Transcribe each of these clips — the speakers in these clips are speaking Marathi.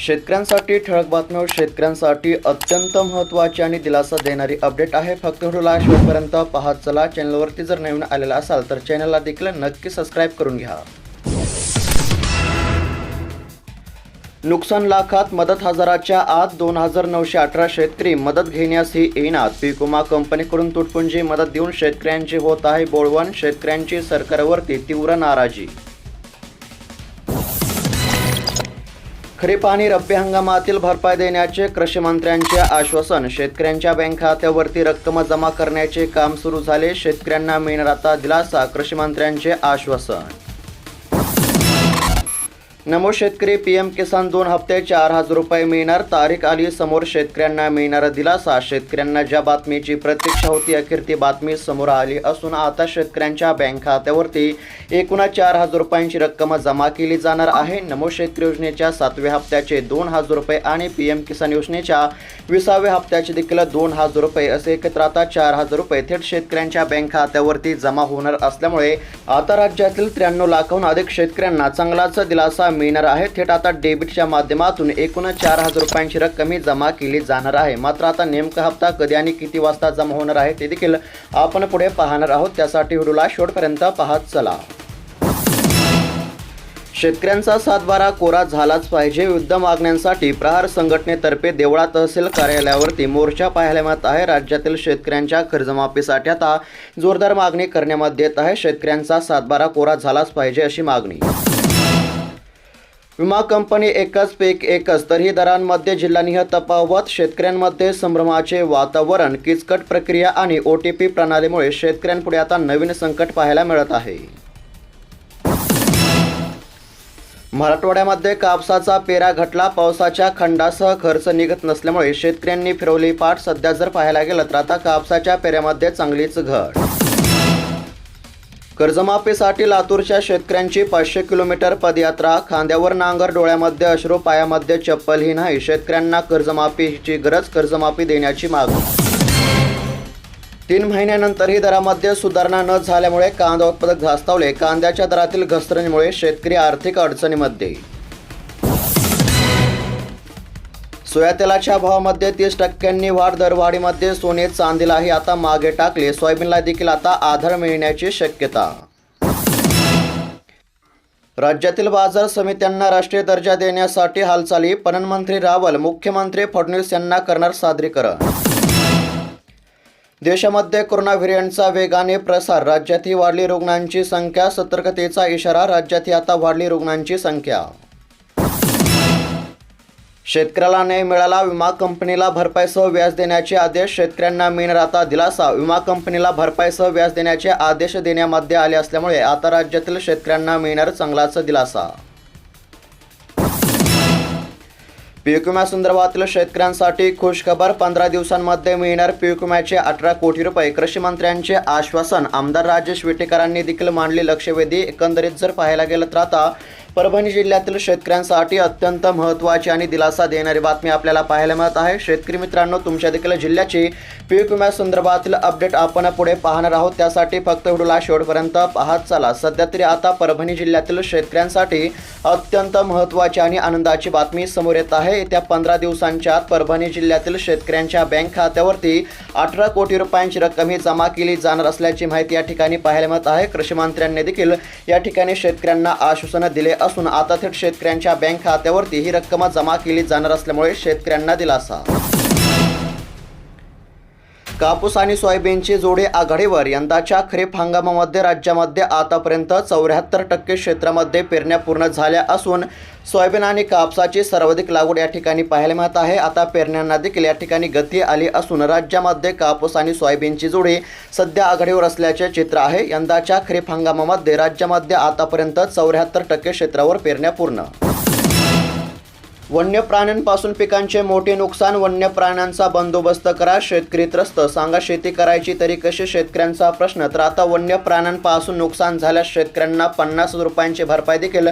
शेतकऱ्यांसाठी ठळक बातम्या शेतकऱ्यांसाठी अत्यंत महत्त्वाची आणि दिलासा देणारी अपडेट आहे. फक्त व्हिडिओला शेवटपर्यंत पाहत चला. चॅनलवरती जर नवीन आलेला असाल तर चॅनलला देखील नक्की सबस्क्राईब करून घ्या. नुकसान लाखात मदत हजाराच्या आत दोन हजार नऊशे अठरा शेतकरी मदत घेण्यासही येणार. पीक विमा कंपनीकडून तुटपुंजी मदत देऊन शेतकऱ्यांची होत आहे बोळवण शेतकऱ्यांची सरकारवरती तीव्र नाराजी. खरीप आणि रब्बी हंगामातील भरपाई देण्याचे कृषी मंत्र्यांचे आश्वासन. शेतकऱ्यांच्या बँक खात्यावरती रक्कम जमा करण्याचे काम सुरू झाले. शेतकऱ्यांना मिळणार आता दिलासा कृषी मंत्र्यांचे आश्वासन. नमो शेतकरी पी एम किसान दोन हप्ते चार हजार रुपये मिळणार. तारीख आली समोर शेतकऱ्यांना मिळणार दिलासा. शेतकऱ्यांना ज्या बातमीची प्रतीक्षा होती अखेर ती बातमी समोर आली असून आता शेतकऱ्यांच्या बँक खात्यावरती एकूण चार हजार रुपयांची रक्कम जमा केली जाणार आहे. नमो शेतकरी योजनेच्या सातव्या हप्त्याचे दोन हजार रुपये आणि पी एम किसान योजनेच्या विसाव्या हप्त्याचे देखील दोन हजार रुपये असे एकत्र आता चार हजार रुपये थेट शेतकऱ्यांच्या बँक खात्यावरती जमा होणार असल्यामुळे आता राज्यातील त्र्याण्णव लाखाहून अधिक शेतकऱ्यांना चांगलाच दिलासा मिळणार आहे. थेट आता डेबिटच्या माध्यमातून एकूण चार हजार रुपयांची रक्कम ही जमा केली जाणार आहे. मात्र आता नेमका हप्ता कधी आणि किती वाजता जमा होणार आहे ते देखील आपण पुढे पाहणार आहोत. त्यासाठी व्हिडिओला शेवटपर्यंत पाहत चला. शेतकऱ्यांचा सातबारा कोरा झालाच पाहिजे. युद्ध मागण्यांसाठी प्रहार संघटनेतर्फे देवळा तहसील कार्यालयावरती मोर्चा पाहायला मिळत आहे. राज्यातील शेतकऱ्यांच्या कर्जमाफीसाठी आता जोरदार मागणी करण्यामध्ये येत आहे. शेतकऱ्यांचा सातबारा कोरा झालाच पाहिजे अशी मागणी. विमा कंपनी एकच पीक एकच तरीही दरांमध्ये जिल्हानिह तफावत शेतकऱ्यांमध्ये संभ्रमाचे वातावरण किचकट प्रक्रिया आणि ओ टी पी प्रणालीमुळे शेतकऱ्यांपुढे आता नवीन संकट पाहायला मिळत आहे. मराठवाड्यामध्ये कापसाचा पेरा घटला पावसाच्या खंडासह खर्च निघत नसल्यामुळे शेतकऱ्यांनी फिरवली पाठ सध्या जर पाहायला गेलं तर आता कापसाच्या पेऱ्यामध्ये चांगलीच घट कर्जमाफीसाठी लातूरच्या शेतकऱ्यांची पाचशे किलोमीटर पदयात्रा खांद्यावर नांगर डोळ्यामध्ये अश्रू पायामध्ये चप्पलही नाही शेतकऱ्यांना कर्जमाफीची गरज कर्जमाफी देण्याची मागणी. तीन महिन्यानंतरही दरामध्ये सुधारणा न झाल्यामुळे कांदा उत्पादक धास्तावले कांद्याच्या दरातील घसरणीमुळे शेतकरी आर्थिक अडचणीमध्ये. सोया तेलाच्या भावामध्ये तीस टक्क्यांनी वाढ दरवाढीमध्ये सोने चांदीलाही आता मागे टाकले. सोयाबीनला देखील आता आधार मिळण्याची शक्यता. राज्यातील बाजार समित्यांना राष्ट्रीय दर्जा देण्यासाठी हालचाली. पणन मंत्री रावल मुख्यमंत्री फडणवीस यांना करणार सादरीकरण. देशामध्ये कोरोना व्हेरियंटचा वेगाने प्रसार. राज्यातही वाढली रुग्णांची संख्या. सतर्कतेचा इशारा. राज्यातही आता वाढली रुग्णांची संख्या. शेतकऱ्याला न्याय मिळाला विमा कंपनीला भरपाईसह व्याज देण्याचे आदेश शेतकऱ्यांना मिळणार आता दिलासा. विमा कंपनीला भरपाईसह व्याज देण्याचे आदेश देण्यामध्ये आले असल्यामुळे आता राज्यातील शेतकऱ्यांना मिळणार चांगलाच दिलासा. पीक विम्यासंदर्भातील शेतकऱ्यांसाठी खुशखबर पंधरा दिवसांमध्ये मिळणार पीक विम्याचे अठरा कोटी रुपये. कृषी मंत्र्यांचे आश्वासन आमदार राजेश विटेकरांनी देखील मांडली. लक्षवेधी एकंदरीत जर पाहायला गेलं तर आता परभणी जिल्ह्यातील शेतकऱ्यांसाठी अत्यंत महत्त्वाची आणि दिलासा देणारी बातमी आपल्याला पाहायला मिळत आहे. शेतकरी मित्रांनो तुमच्या देखील जिल्ह्याची पीक विम्यासंदर्भातील अपडेट आपण पुढे पाहणार आहोत. त्यासाठी फक्त व्हिडिओला शेवटपर्यंत पाहत चला. सध्या तरी आता परभणी जिल्ह्यातील शेतकऱ्यांसाठी अत्यंत महत्त्वाची आणि आनंदाची बातमी समोर येत आहे. येत्या पंधरा दिवसांच्या आत परभणी जिल्ह्यातील शेतकऱ्यांच्या बँक खात्यावरती अठरा कोटी रुपयांची रक्कम ही जमा केली जाणार असल्याची माहिती या ठिकाणी पाहायला मिळत आहे. कृषी मंत्र्यांनी देखील या ठिकाणी शेतकऱ्यांना आश्वासनं दिले असून आता थेट शेतकऱ्यांच्या बँक खात्यावरती ही रक्कम जमा केली जाणार असल्यामुळे शेतकऱ्यांना दिलासा. कापूस आणि सोयाबीनची जोडे आघाडीवर यंदाच्या खरीप हंगामामध्ये राज्यामध्ये आतापर्यंत चौऱ्याहत्तर टक्के क्षेत्रामध्ये पेरण्या पूर्ण झाल्या असून सोयाबीन आणि कापसाची सर्वाधिक लागवड या ठिकाणी पाहायला मिळत आहे. आता पेरण्यांना देखील या ठिकाणी गती आली असून राज्यामध्ये कापूस आणि सोयाबीनची जोडी सध्या आघाडीवर असल्याचे चित्र आहे. यंदाच्या खरीप हंगामामध्ये राज्यामध्ये आतापर्यंत चौऱ्याहत्तर टक्के क्षेत्रावर पेरण्या पूर्ण वन्य प्राण्यांपासून पिकांचे मोठे नुकसान वन्य प्राण्यांचा बंदोबस्त करा शेतकरी त्रस्त. सांगा शेती करायची तरी कशी? शेतकऱ्यांचा प्रश्न. तर आता वन्य प्राण्यांपासून नुकसान झाल्यास शेतकऱ्यांना पन्नास रुपयांची भरपाई देखील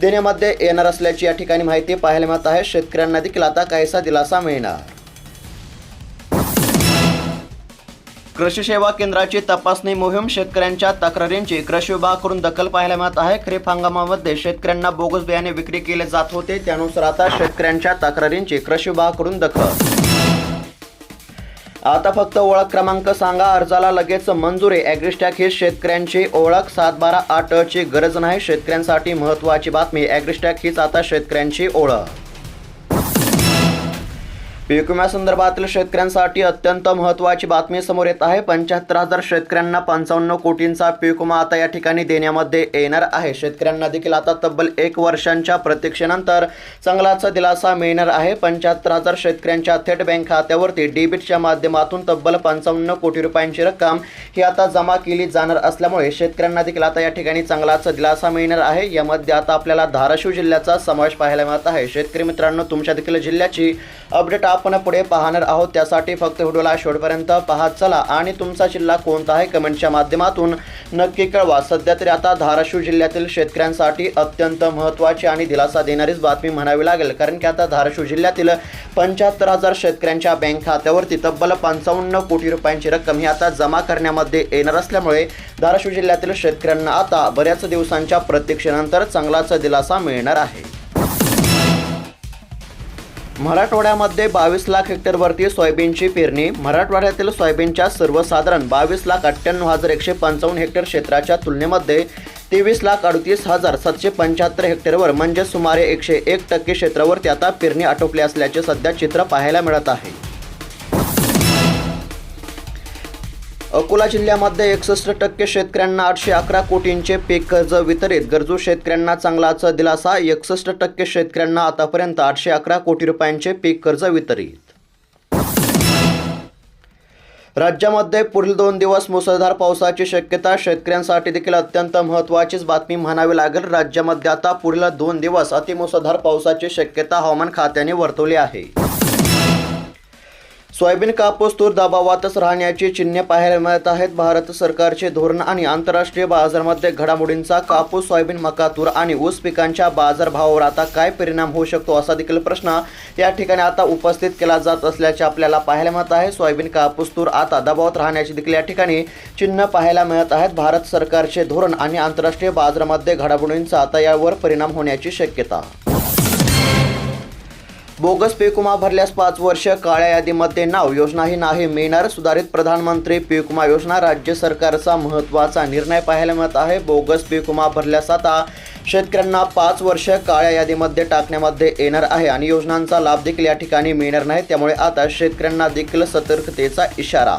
देण्यामध्ये येणार असल्याची या ठिकाणी माहिती पाहायला मिळत आहे. शेतकऱ्यांना देखील आता काहीसा दिलासा मिळणार. कृषी सेवा केंद्राची तपासणी मोहीम शेतकऱ्यांच्या तक्रारींची कृषी विभागाकडून दखल पाहायला मिळत आहे. खरीप हंगामामध्ये शेतकऱ्यांना बोगस बियाणे विक्री केले जात होते. त्यानुसार आता शेतकऱ्यांच्या तक्रारींची कृषी विभागाकडून दखल. आता फक्त ओळख क्रमांक सांगा. अर्जाला लगेच मंजुरी. ॲग्रिस्टॅक ही शेतकऱ्यांची ओळख. सात बारा आठ ची गरज नाही. शेतकऱ्यांसाठी महत्त्वाची बातमी. ॲग्रिस्टॅक हीच आता शेतकऱ्यांची ओळख. पीक विम्यासंदर्भातील शेतकऱ्यांसाठी अत्यंत महत्त्वाची बातमी समोर येत आहे. पंच्याहत्तर हजार शेतकऱ्यांना पंचावन्न कोटींचा पीक विमा आता या ठिकाणी देण्यामध्ये येणार आहे. शेतकऱ्यांना देखील आता तब्बल एक वर्षांच्या प्रतीक्षेनंतर चांगलाच दिलासा मिळणार आहे. पंच्याहत्तर हजार शेतकऱ्यांच्या थेट बँक खात्यावरती डेबिटच्या माध्यमातून तब्बल पंचावन्न कोटी रुपयांची रक्कम ही आता जमा केली जाणार असल्यामुळे शेतकऱ्यांना देखील आता या ठिकाणी चांगलाच दिलासा मिळणार आहे. यामध्ये आता आपल्याला धाराशिव जिल्ह्याचा समावेश पाहायला मिळत आहे. शेतकरी मित्रांनो तुमच्या देखील जिल्ह्याची अपडेट आपण पुढे पाहणार आहोत. त्यासाठी फक्त व्हिडिओला शेवटपर्यंत पाहत चला आणि तुमचा जिल्हा कोणता आहे? कमेंटच्या माध्यमातून नक्की कळवा. सध्या तरी आता धाराशिव जिल्ह्यातील शेतकऱ्यांसाठी अत्यंत महत्त्वाची आणि दिलासा देणारीच बातमी म्हणावी लागेल. कारण की आता धाराशिव जिल्ह्यातील पंच्याहत्तर हजार शेतकऱ्यांच्या बँक खात्यावरती तब्बल पंचावन्न कोटी रुपयांची रक्कम ही आता जमा करण्यामध्ये येणार असल्यामुळे धाराशिव जिल्ह्यातील शेतकऱ्यांना आता बऱ्याच दिवसांच्या प्रतीक्षेनंतर चांगलाच दिलासा मिळणार आहे. मराठवाड्यामध्ये बावीस लाख हेक्टरवरती सोयाबीनची पेरणी. मराठवाड्यातील सोयाबीनच्या सर्वसाधारण बावीस लाख अठ्ठ्याण्णव हजार एकशे पंचावन्न हेक्टर क्षेत्राच्या तुलनेमध्ये तेवीस लाख अडतीस हजार सातशे पंच्याहत्तर हेक्टरवर म्हणजे सुमारे एकशे एक टक्के क्षेत्रावरती आता पेरणी आटोपली असल्याचे सध्या चित्र पाहायला मिळत आहे. अकोला जिल्ह्यामध्ये एकसष्ट टक्के शेतकऱ्यांना आठशे अकरा कोटींचे पीक कर्ज वितरित. गरजू शेतकऱ्यांना चांगलाच दिलासा. एकसष्ट टक्के शेतकऱ्यांना आतापर्यंत आठशे अकरा कोटी रुपयांचे पीक कर्ज वितरित. राज्यामध्ये पुढील दोन दिवस मुसळधार पावसाची शक्यता. शेतकऱ्यांसाठी देखील अत्यंत महत्त्वाचीच बातमी म्हणावी लागेल. राज्यामध्ये आता पुढील दोन दिवस अतिमुसळधार पावसाची शक्यता हवामान खात्याने वर्तवली आहे. सोयाबीन कापूस तूर दबावातच राहण्याची चिन्हे पाहायला मिळत आहेत. भारत सरकारचे धोरण आणि आंतरराष्ट्रीय बाजारामध्ये घडामोडींचा कापूस सोयाबीन मका तूर आणि ऊस पिकांच्या बाजारभावावर आता काय परिणाम होऊ शकतो असा देखील प्रश्न या ठिकाणी आता उपस्थित केला जात असल्याचे आपल्याला पाहायला मिळत आहे. सोयाबीन कापूस तूर आता दबावात राहण्याची देखील या ठिकाणी चिन्ह पाहायला मिळत आहेत. भारत सरकारचे धोरण आणि आंतरराष्ट्रीय बाजारामध्ये घडामोडींचा आता यावर परिणाम होण्याची शक्यता बोगस पीक भरल्यास पाच वर्ष काळ्या यादीमध्ये नाव. योजनाही नाही मिळणार. सुधारित प्रधानमंत्री पीक विमा योजना राज्य सरकारचा महत्त्वाचा निर्णय पाहायला मिळत आहे. बोगस पीक भरल्यास आता शेतकऱ्यांना पाच वर्ष काळ्या यादीमध्ये टाकण्यामध्ये येणार आहे आणि योजनांचा लाभ देखील या ठिकाणी मिळणार नाही. त्यामुळे आता शेतकऱ्यांना देखील सतर्कतेचा इशारा.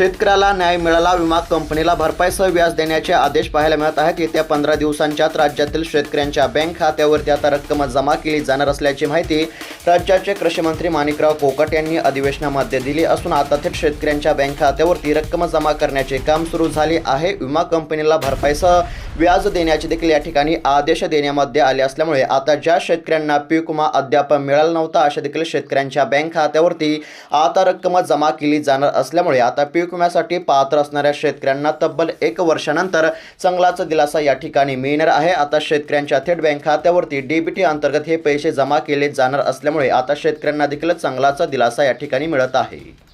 शेतकऱ्याला न्याय मिळाला विमा कंपनीला भरपाईसह व्याज देण्याचे आदेश पाहायला मिळत आहेत. येत्या पंधरा दिवसांच्यात राज्यातील शेतकऱ्यांच्या बँक खात्यावरती आता रक्कम जमा केली जाणार असल्याची माहिती राज्याचे कृषी मंत्री माणिकराव कोकट यांनी अधिवेशनामध्ये दिली असून आता थेट शेतकऱ्यांच्या बँक खात्यावरती रक्कम जमा करण्याचे काम सुरू झाले आहे. विमा कंपनीला भरपाईसह व्याज देण्याचे देखील या ठिकाणी आदेश देण्यामध्ये आले असल्यामुळे आता ज्या शेतकऱ्यांना पीक विमा अद्याप मिळाला नव्हता अशा देखील शेतकऱ्यांच्या बँक खात्यावरती आता रक्कम जमा केली जाणार असल्यामुळे आता पीक विम्यासाठी पात्र असणाऱ्या शेतकऱ्यांना तब्बल एक वर्षानंतर चांगलाच दिलासा या ठिकाणी मिळणार आहे. आता शेतकऱ्यांच्या थेट बँक खात्यावरती डीबीटी अंतर्गत हे पैसे जमा केले जाणार असल्यामुळे आता शेतकऱ्यांना देखील चांगलाच दिलासा या ठिकाणी मिळत आहे.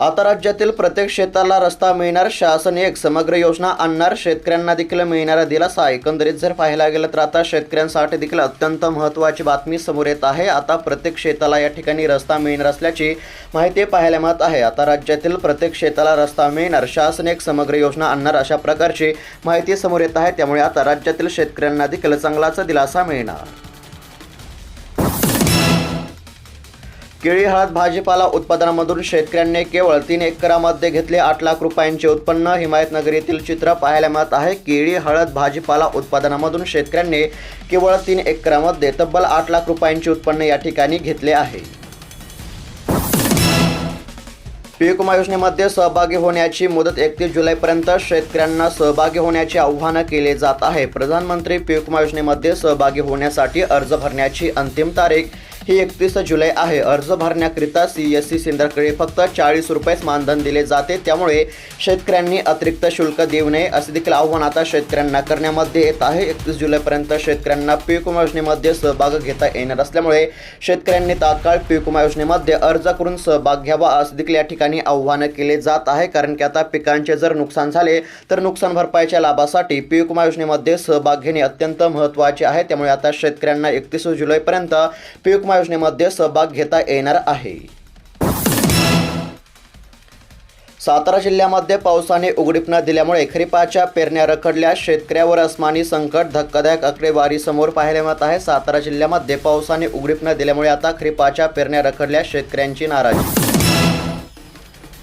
आता राज्यातील प्रत्येक शेताला रस्ता मिळणार शासन एक समग्र योजना आणणार शेतकऱ्यांना देखील मिळणारा दिलासा. एकंदरीत जर पाहायला गेलं तर आता शेतकऱ्यांसाठी देखील अत्यंत महत्त्वाची बातमी समोर येत आहे. आता प्रत्येक शेताला या ठिकाणी रस्ता मिळणार असल्याची माहिती पाहायला मिळत आहे. आता राज्यातील प्रत्येक शेताला रस्ता मिळणार शासन एक समग्र योजना आणणार अशा प्रकारची माहिती समोर येत आहे. त्यामुळे आता राज्यातील शेतकऱ्यांना देखील चांगलाच दिलासा मिळणार. केळी हळद भाजीपाला उत्पादनामधून शेतकऱ्यांनी केवळ तीन एकरामध्ये घेतले आठ लाख रुपयांचे उत्पन्न. हिमायतनगर येथील चित्र पाहायला मिळत आहे. केळी हळद भाजीपाला उत्पादनामधून शेतकऱ्यांनी केवळ तीन एकरामध्ये तब्बल आठ लाख रुपयांचे उत्पन्न या ठिकाणी घेतले आहे. पीक विमा योजनेमध्ये सहभागी होण्याची मुदत एकतीस जुलैपर्यंत शेतकऱ्यांना सहभागी होण्याचे आव्हान केले जात आहे. प्रधानमंत्री पीक विमा योजनेमध्ये सहभागी होण्यासाठी अर्ज भरण्याची अंतिम तारीख ही एकतीस जुलै आहे. अर्ज भरण्याकरिता सी एस सी सेंटरकडे फक्त चाळीस रुपयेच मानधन दिले जाते. त्यामुळे शेतकऱ्यांनी अतिरिक्त शुल्क देऊ नये असे देखील आव्हान आता शेतकऱ्यांना करण्यामध्ये येत आहे. एकतीस जुलैपर्यंत शेतकऱ्यांना पीक विमा योजनेमध्ये सहभाग घेता येणार असल्यामुळे शेतकऱ्यांनी तात्काळ पीक विमा योजनेमध्ये अर्ज करून सहभाग घ्यावा असे देखील या ठिकाणी आव्हान केले जात आहे. कारण की आता पिकांचे जर नुकसान झाले तर नुकसान भरपाईच्या लाभासाठी पीक विमा योजनेमध्ये सहभाग घेणे अत्यंत महत्त्वाचे आहे. त्यामुळे आता शेतकऱ्यांना एकतीस जुलैपर्यंत पीक विमा योजनेमध्ये सहभाग घेता येणार आहे. सातारा जिल्ह्यामध्ये पावसाने उघडीप न दिल्यामुळे खरीपाच्या पेरण्या रखडल्या. शेतकऱ्यावर अस्मानी संकट धक्कादायक आकडेवारी समोर पाहायला मिळत आहे. सातारा जिल्ह्यामध्ये पावसाने उघडीप न दिल्यामुळे आता खरीपाच्या पेरण्या रखडल्या. शेतकऱ्यांची नाराजी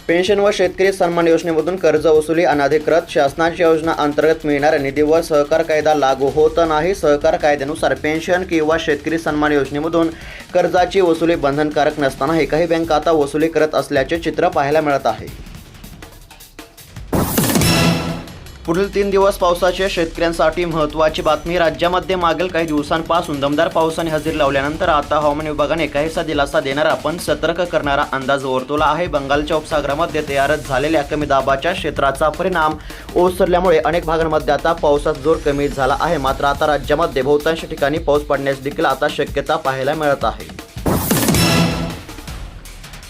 पेन्शन व शेतकरी सन्मान योजनेमधून कर्ज वसुली अनाधिकृत शासनाच्या योजना अंतर्गत मिळणाऱ्या निधीवर सहकार कायदा लागू होत नाही. सहकार कायद्यानुसार पेन्शन किंवा शेतकरी सन्मान योजनेमधून कर्जाची वसुली बंधनकारक नसतानाही काही बँका आता वसुली करत असल्याचे चित्र पाहायला मिळत आहे. पुढील तीन दिवस पावसाचे शेतकऱ्यांसाठी महत्त्वाची बातमी. राज्यामध्ये मागील काही दिवसांपासून दमदार पावसाने हजेरी लावल्यानंतर आता हवामान विभागाने काहीसा दिलासा देणारा पण सतर्क करणारा अंदाज वर्तवला आहे. बंगालच्या उपसागरामध्ये तयार झालेल्या कमी दाबाच्या क्षेत्राचा परिणाम ओसरल्यामुळे अनेक भागांमध्ये आता पावसाचा जोर कमी झाला आहे. मात्र आता राज्यामध्ये बहुतांश ठिकाणी पाऊस पडण्यास देखील आता शक्यता पाहायला मिळत आहे.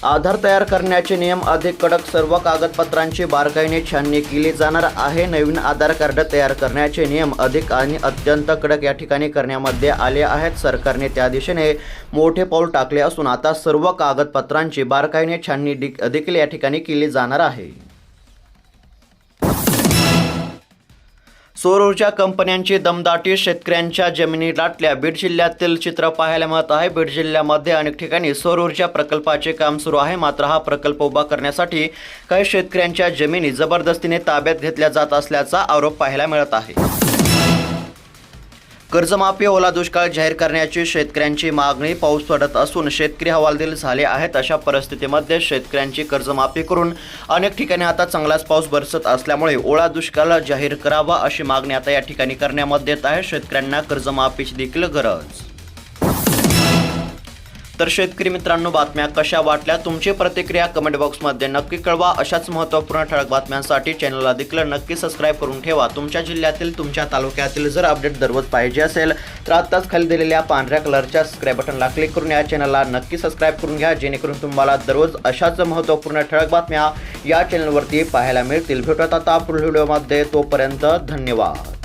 आधार तयार करण्याचे नियम अधिक कडक सर्व कागदपत्रांची बारकाईने छाननी केली जाणार आहे. नवीन आधार कार्ड तयार करण्याचे नियम अधिक आणि अत्यंत कडक या ठिकाणी करण्यामध्ये आले आहेत. सरकारने त्या दिशेने मोठे पाऊल टाकले असून आता सर्व कागदपत्रांची बारकाईने छाननी डिक- देखील या ठिकाणी केली जाणार आहे. सौर ऊर्जा कंपन्यांची दमदाटी शेतकऱ्यांच्या जमिनी लाटल्या. बीड जिल्ह्यातील चित्र पाहायला मिळत आहे. बीड जिल्ह्यामध्ये अनेक ठिकाणी सौर ऊर्जा प्रकल्पाचे काम सुरू आहे. मात्र हा प्रकल्प उभा करण्यासाठी काही शेतकऱ्यांच्या जमिनी जबरदस्तीने ताब्यात घेतल्या जात असल्याचा आरोप पाहायला मिळत आहे. कर्जमाफी ओला दुष्काळ जाहीर करण्याची शेतकऱ्यांची मागणी पाऊस पडत असून शेतकरी हवालदिल झाले आहेत. अशा परिस्थितीमध्ये शेतकऱ्यांची कर्जमाफी करून अनेक ठिकाणी आता चांगलाच पाऊस बरसत असल्यामुळे ओळा दुष्काळ जाहीर करावा अशी मागणी आता या ठिकाणी करण्यामध्ये येत आहे. शेतकऱ्यांना कर्जमाफीची देखील गरज. तर शेतकरी मित्रांनो बातम्या कशा वाटल्या? तुमची प्रतिक्रिया कमेंट बॉक्समध्ये नक्की कळवा. अशाच महत्त्वपूर्ण ठळक बातम्यांसाठी चॅनलला देखील नक्की सबस्क्राईब करून ठेवा. तुमच्या जिल्ह्यातील तुमच्या तालुक्यातील जर अपडेट दररोज पाहिजे असेल तर आत्ताच खाली दिलेल्या पांढऱ्या कलरच्या सबस्क्राईब बटनला क्लिक करून या चॅनलला नक्की सबस्क्राईब करून घ्या. जेणेकरून तुम्हाला दररोज अशाच महत्त्वपूर्ण ठळक बातम्या या चॅनलवरती पाहायला मिळतील. भेटत आता पुढील व्हिडिओमध्ये तोपर्यंत धन्यवाद.